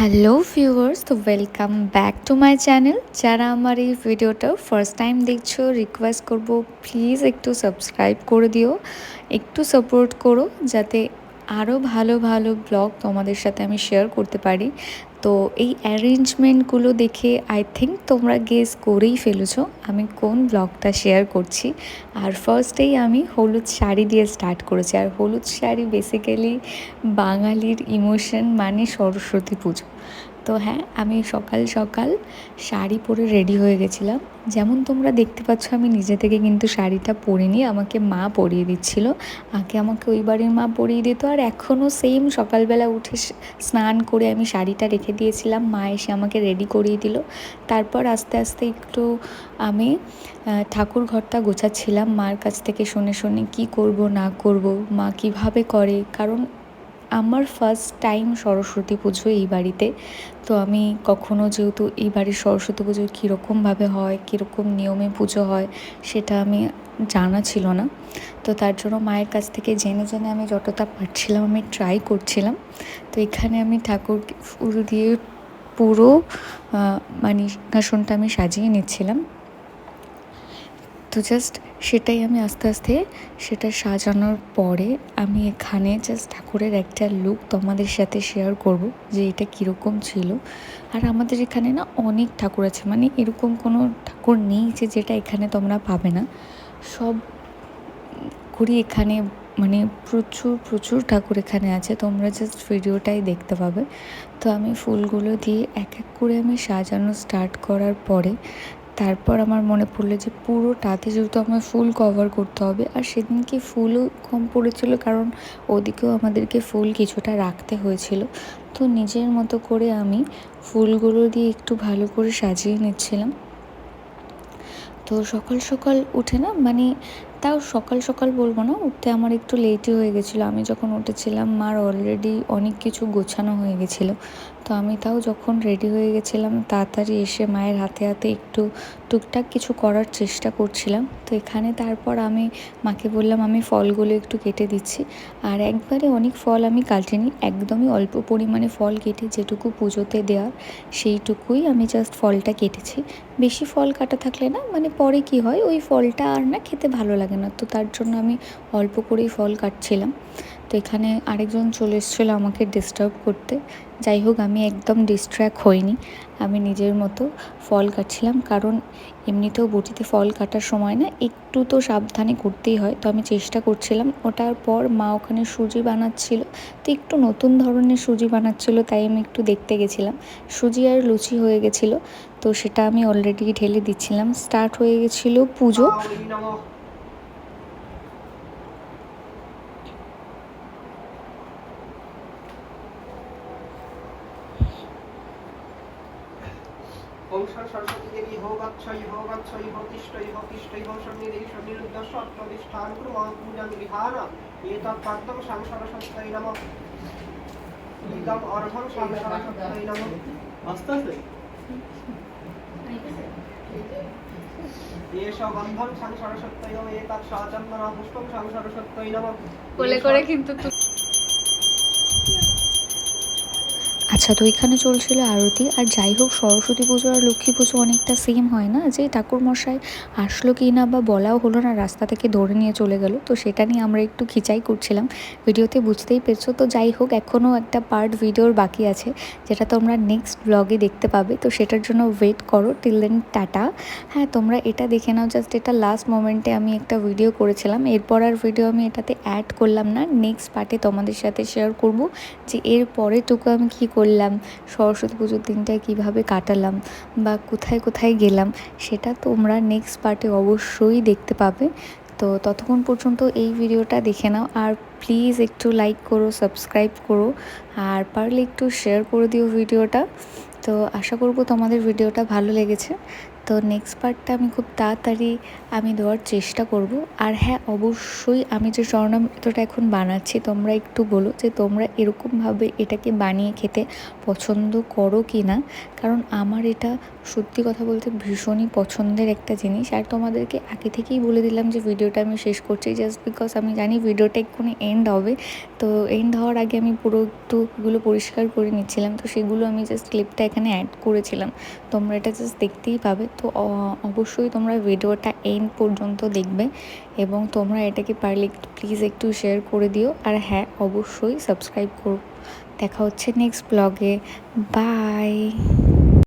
Hello viewers তো welcome back to my channel যারা আমার এই ভিডিওটা ফার্স্ট টাইম দেখছ রিকোয়েস্ট করব প্লিজ একটু সাবস্ক্রাইব করে দিও। একটু সাপোর্ট করো, যাতে আরও ভালো ভালো ব্লগ তোমাদের সাথে আমি শেয়ার করতে পারি। তো এই অ্যারেঞ্জমেন্টগুলো দেখে আই থিঙ্ক তোমরা গেস করেই ফেলেছ। আমি কোন ব্লগটা শেয়ার করছি? আর ফার্স্টেই আমি হলুদ শাড়ি দিয়ে স্টার্ট করেছি। আর হলুদ শাড়ি বেসিক্যালি বাঙালির ইমোশন মানে সরস্বতী পুজো। তো হ্যাঁ আমি সকাল সকাল শাড়ি পরে রেডি হয়ে গেছিলাম। যেমন তোমরা দেখতে পাচ্ছ, আমি নিজে থেকে কিন্তু শাড়িটা পরিনি, আমাকে মা পরিয়ে দিচ্ছিল। আগে আমাকে ওই বাড়ির মা পরিয়ে দিত আর এখনও সেম সকালবেলা উঠে স্নান করে আমি শাড়িটা রেখে দিয়েছিলাম। মা এসে আমাকে রেডি করিয়ে দিল। তারপর আস্তে আস্তে একটু আমি ঠাকুর ঘরটা গোছাচ্ছিলাম। মার কাছ থেকে শুনে শুনে কি করব, না করব, মা কীভাবে করে? কারণ আমার ফার্স্ট টাইম সরস্বতী পুজো এই বাড়িতে। তো আমি কখনো যেহেতু এই বাড়ির সরস্বতী পুজো কীরকমভাবে হয়, কীরকম নিয়মে পুজো হয়, সেটা আমি জানা ছিল না। তো তার জন্য মায়ের কাছ থেকে জেনে জেনে আমি যতটা পারছিলাম আমি ট্রাই করছিলাম। তো এখানে আমি ঠাকুর ফুল দিয়ে পুরো মানে সিংহাসনটা আমি সাজিয়ে নিচ্ছিলাম। তো জাস্ট সেটাই আমি আস্তে আস্তে সেটা সাজানোর পরে আমি এখানে জাস্ট ঠাকুরের একটা লুক তোমাদের সাথে শেয়ার করব যে এটা কীরকম ছিল। আর আমাদের এখানে না অনেক ঠাকুর আছে মানে এরকম কোনো ঠাকুর নেই যে যেটা এখানে তোমরা পাবে না। সব করি এখানে মানে প্রচুর প্রচুর ঠাকুর এখানে আছে, তোমরা জাস্ট ভিডিওটাই দেখতে পাবে। তো আমি ফুলগুলো দিয়ে এক এক করে আমি সাজানো স্টার্ট করার পরে তারপর আমার মনে পড়ল যে পুরো তাতে যেহেতু আমার ফুল কভার করতে হবে, আর সেদিনকে ফুলও কম পড়েছিল কারণ ওদিকেও আমাদেরকে ফুল কিছুটা রাখতে হয়েছিল। তো নিজের মতো করে আমি ফুলগুলো দিয়ে একটু ভালো করে সাজিয়ে নিচ্ছিলাম। তো সকাল সকাল উঠে না মানে তাও সকাল সকাল বলব না, উঠতে আমার একটু লেটই হয়ে গেছিল। আমি যখন উঠেছিলাম, মার অলরেডি অনেক কিছু গোছানো হয়ে গেছিল। তো আমি তাও যখন রেডি হয়ে গেছিলাম, তাড়াতাড়ি এসে মায়ের হাতে হাতে একটু টুকটাক কিছু করার চেষ্টা করছিলাম। তো এখানে তারপর আমি মাকে বললাম, আমি ফলগুলো একটু কেটে দিচ্ছি। আর একবারে অনেক ফল আমি কাটিনি, একদমই অল্প পরিমাণে ফল কেটে যেটুকু পুজোতে দেওয়ার সেইটুকুই আমি জাস্ট ফলটা কেটেছি। বেশি ফল কাটা থাকলে না মানে পরে কি হয়, ওই ফলটা আর না খেতে ভালো লাগে না। তো তার জন্য আমি অল্প করেই ফল কাটছিলাম। তো এখানে আরেকজন চলে এসেছিল আমাকে ডিস্টার্ব করতে। যাই হোক, আমি একদম ডিস্ট্র্যাক্ট হইনি। আমি নিজের মতো ফল কাটছিলাম। কারণ এমনিতেও বটিতে ফল কাটার সময় না, একটু তো সাবধানে করতেই হয়। তো আমি চেষ্টা করছিলাম। ওটার পর মা ওখানে সুজি বানাচ্ছিল। তো একটু নতুন ধরনের সুজি বানাচ্ছিল, তাই আমি একটু দেখতে গেছিলাম। সুজি আর লুচি হয়ে গেছিল। তো সেটা আমি অলরেডি ঢেলে দিচ্ছিলাম। স্টার্ট হয়ে গেছিল পুজো। কৌশল সরস্বতী দেবী হো গচ্ছই হো গচ্ছই হো তিষ্ঠই হো তিষ্ঠই হো সন্নিধি সন্নিরুদ্ধস্য অত্রদিষ্ঠান কুরু মা পূজাং বিহান ইদম আস্তে আস্তে কোলে করে কিন্তু আচ্ছা তো এখানে চলছিল আরতি। আর যাই হোক, সরস্বতী পুজো আর লক্ষ্মী পুজো অনেকটা সেম হয় না? যে ঠাকুর মশাই আসলো কি না বা বলাও হলো না, রাস্তা থেকে ধরে নিয়ে চলে গেল। তো সেটা নিয়ে আমরা একটু খিচাই করছিলাম। ভিডিওতে বুঝতেই পেরেছ। তো যাই হোক, এখনও একটা পার্ট ভিডিওর বাকি আছে, যেটা তোমরা নেক্সট ব্লগে দেখতে পাবে। তো সেটার জন্য ওয়েট করো টিল দেন টাটা। হ্যাঁ তোমরা এটা দেখে নাও জাস্ট এটা লাস্ট মোমেন্টে আমি একটা ভিডিও করেছিলাম। এরপর আর ভিডিও আমি এটাতে অ্যাড করলাম না। নেক্সট পার্টে তোমাদের সাথে শেয়ার করব যে এর পরেটুকু আমি কী করলাম। সরস্বতী পুজোর দিনটা কীভাবে কাটালাম বা কোথায় কোথায় গেলাম সেটা তোমরা নেক্সট পার্টে অবশ্যই দেখতে পাবে। তো ততক্ষণ পর্যন্ত এই ভিডিওটা দেখে নাও আর প্লিজ একটু লাইক করো সাবস্ক্রাইব করো আর পারলে একটু শেয়ার করে দিও ভিডিওটা। তো আশা করব তোমাদের ভিডিওটা ভালো লেগেছে। তো নেক্সট পার্টটা আমি খুব তাড়াতাড়ি আমি দেওয়ার চেষ্টা করব। আর হ্যাঁ অবশ্যই আমি যে স্বর্ণামৃতটা এখন বানাচ্ছি, তোমরা একটু বলো যে তোমরা এরকমভাবে এটাকে বানিয়ে খেতে পছন্দ করো কি না কারণ আমার এটা সত্যি কথা বলতে ভীষণই পছন্দের একটা জিনিস। আর তোমাদেরকে আগে থেকেই বলে দিলাম যে ভিডিওটা আমি শেষ করছি জাস্ট বিকজ আমি জানি ভিডিওটা এক্ষুনি এন্ড হবে। তো এন্ড হওয়ার আগে আমি পুরো একটু এগুলো পরিষ্কার করে নিচ্ছিলাম। তো সেগুলো আমি জাস্ট ক্লিপটা এখানে অ্যাড করেছিলাম। তোমরা এটা জাস্ট দেখতেই পাবে। তো অবশ্যই তোমরা ভিডিওটা এন্ড পর্যন্ত দেখবে এবং তোমরা এটাকে পারলে একটু প্লিজ একটু শেয়ার করে দিও। আর হ্যাঁ অবশ্যই সাবস্ক্রাইব করো। দেখা হচ্ছে নেক্সট ব্লগে বাই